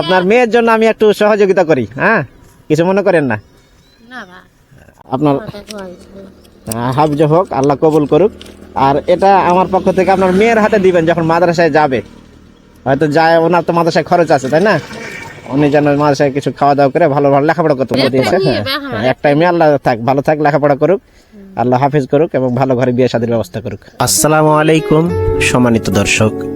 আপনার মেয়ের জন্য আমি একটু সহযোগিতা করি হ্যাঁ? কিছু মনে করেন না? না আপনার কয় হাফজ হোক আল্লাহ কবুল করুক। আর এটা আমার পক্ষ থেকে আপনার মেয়ের হাতে দিবেন যখন মাদ্রাসায় যাবে। হয়তো যায় ওনার তো মাদ্রাসায় খরচ আছে তাই না? উনি যেন মাদ্রাসায় কিছু খাওয়া দাওয়া করে ভালো ভালো লেখাপড়া করতে দিয়েছে মেয়ে, হ্যাঁ হ্যাঁ, একটা মেয়ে আল্লাহ থাক ভালো থাক লেখাপড়া করুক আল্লাহ হাফিজ করুক এবং ভালো ঘরে বিয়ে শাদীর ব্যবস্থা করুক। আসসালামু আলাইকুম সম্মানিত দর্শক।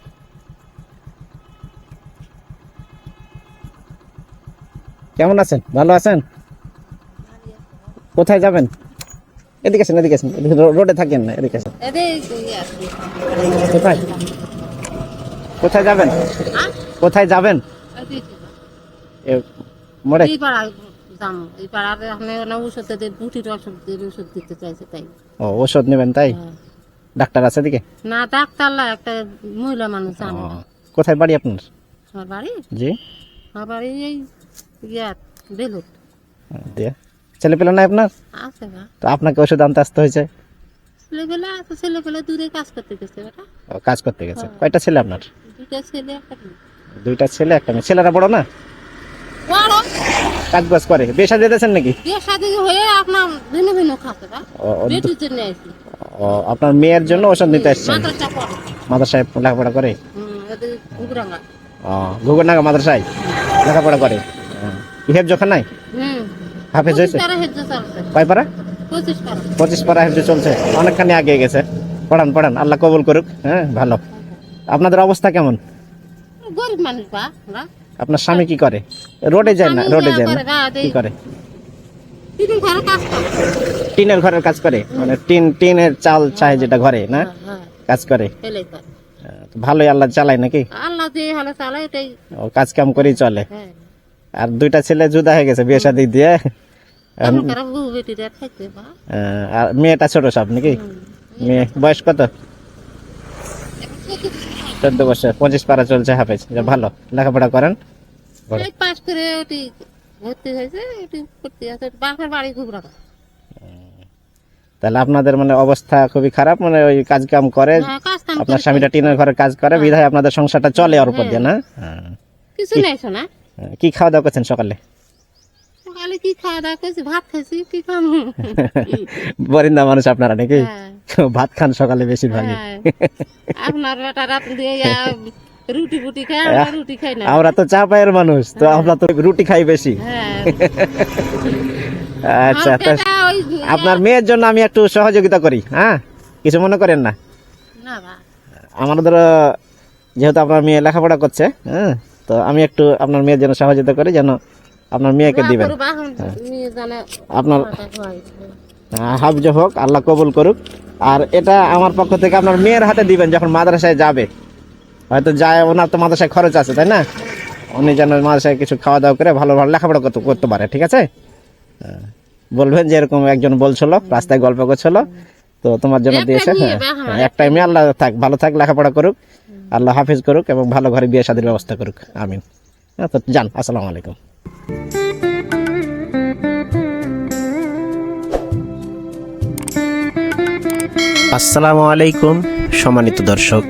কেমন আছেন? ভালো আছেন? কোথায় যাবেন? এদিকে আছেন এদিকে রো- রোডে থাকেন না এদিকে আছে। কোথায়? কোথায় যাবেন? কোথায় যাবেন? মোড়ে এই পাড়া দাম এই পাড়ার আপনি ওনা ওষুধ দিয়ে বুটির ওষুধ দিতে চাইছে তাই। ও ওষুধ নেবেন তাই? হ্যাঁ। ডাক্তার আছে এদিকে? না ডাক্তার লা একটা মহিলা মানুষ ও, জানে। না। কোথায় বাড়ি আপনার? আমার বাড়ি? জি। আমার বাড়ি এই দিয়ে ছেলে পেলে নাই আপনার? আছে তো আপনাকে ওষুধ আনতে আসতে হয়েছে? ছেলেবেলা আছে ছেলেবেলা দূরে কাজ করতে গেছে বেটা। ও, কাজ করতে গেছে। কয়টা ছেলে আপনার? দুটা ছেলে একটা মেয়ে। দুইটা ছেলে একটা মেয়ে। ছেলেরা বড় না? বড়। কাজ বাজ করে দিয়েছেন নাকি? বিয়ে শাদী হয়ে আপনার ভিন্ন ভিন্ন খাতে বা ও, ও, বেটির জন্য আইছি। ও, আপনার মেয়ের জন্য ওষুধ নিতে আসছেন? পড়ে। মাদ্রাসায় লেখাপড়া করে? হুম এদের ঘুরাঙ্গা ও মাদ্রাসায়? লেখাপড়া করে? হেফ যখন নাই? হাফেজ হয়েছে কয় পারা? পঁচিশ পারা। হেফজ চলছে। অনেকখানি আগে গেছে। পড়ান পড়ান। আল্লাহ কবুল করুক। হ্যাঁ ভালো। আপনাদের অবস্থা কেমন? গরিব মানুষ বা আপনার স্বামী কি করে? রোডে যায় না? রোডে যায় না? দেই। কি করে? টিনের ঘরের কাজ করে? মানে টিন টিনের চাল চায় যেটা ঘরে না? হ্যাঁ, হ্যাঁ কাজ করে? ভালোই আল্লাহ চালায় নাকি? আল্লাহ হলে ও কাজ কাম করেই চলে। হ্যাঁ। আর দুইটা ছেলে জুদা হয়ে গেছে বিয়ে শাদী দিয়ে। আর মেয়েটা ছোট সব নাকি? মেয়ে বয়স কত? চোদ্দ বছর পঁচিশ পারা চলছে হাফেজ ভালো লেখাপড়া করেন? পাস করে ওটি ভর্তি হয়েছে ওটি ভর্তি আছে বাপের বাড়ি খুব তাহলে আপনাদের মানে অবস্থা খুবই খারাপ মানে ওই কাজ কাম করে হ্যাঁ আপনার স্বামীটা টিনের ঘরে কাজ করে বিধায় আপনাদের সংসারটা চলে ওর উপর দিয়ে না? হ্যাঁ। কিছু নেই শোনা। কি খাওয়া দাওয়া করছেন সকালে? সকালে কি খাওয়া দাওয়া করছি? ভাত খাইছি কি খাব? বরিন্দা মানুষ আপনারা নাকি? হ্যাঁ। ভাত খান সকালে বেশিরভাগই। হ্যাঁ। আপনার বেটা রাত দিয়ে রুটি ফুটি খায় আমরা রুটি খাই না। আমরা তো চা পায়ের মানুষ তো আমরা তো রুটি খাই বেশি। হ্যাঁ। আচ্ছা আপনার মেয়ের জন্য আমি একটু সহযোগিতা করি হ্যাঁ? কিছু মনে করেন না? আমাদের যেহেতু আপনার মেয়ে লেখাপড়া করছে হ্যাঁ? তো আমি একটু আপনার মেয়ের জন্য সহযোগিতা করি যেন আপনার মেয়েকে দিবেন। জানে আপনার কয় হাফজ হোক আল্লাহ কবুল করুক। আর এটা আমার পক্ষ থেকে আপনার মেয়ের হাতে দিবেন যখন মাদ্রাসায় যাবে। হয়তো যায় ওনার তো মাদ্রাসায় খরচ আছে তাই না? উনি যেন মাদ্রাসায় কিছু খাওয়া দাওয়া করে ভালো ভালো লেখাপড়া করতে করতে পারে ঠিক আছে? হ্যাঁ। বলবেন যে এরকম একজন বলছিল রাস্তায় গল্প করছিল। তো তোমার জন্য দিয়েছে হ্যাঁ। হ্যাঁ, একটা মেয়ে আল্লাহ থাক ভালো থাক লেখাপড়া করুক। আল্লাহ হাফিজ করুক এবং ভালো ঘরে বিয়ে শাদীর ব্যবস্থা করুক। আমিন। তো যান, আসসালামু আলাইকুম। আসসালামু আলাইকুম, সম্মানিত দর্শক।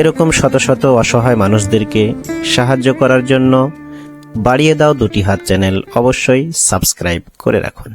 এরকম শত শত অসহায় মানুষদেরকে সাহায্য করার জন্য বাড়িয়ে দাও দুটি হাত চ্যানেল অবশ্যই সাবস্ক্রাইব করে রাখুন।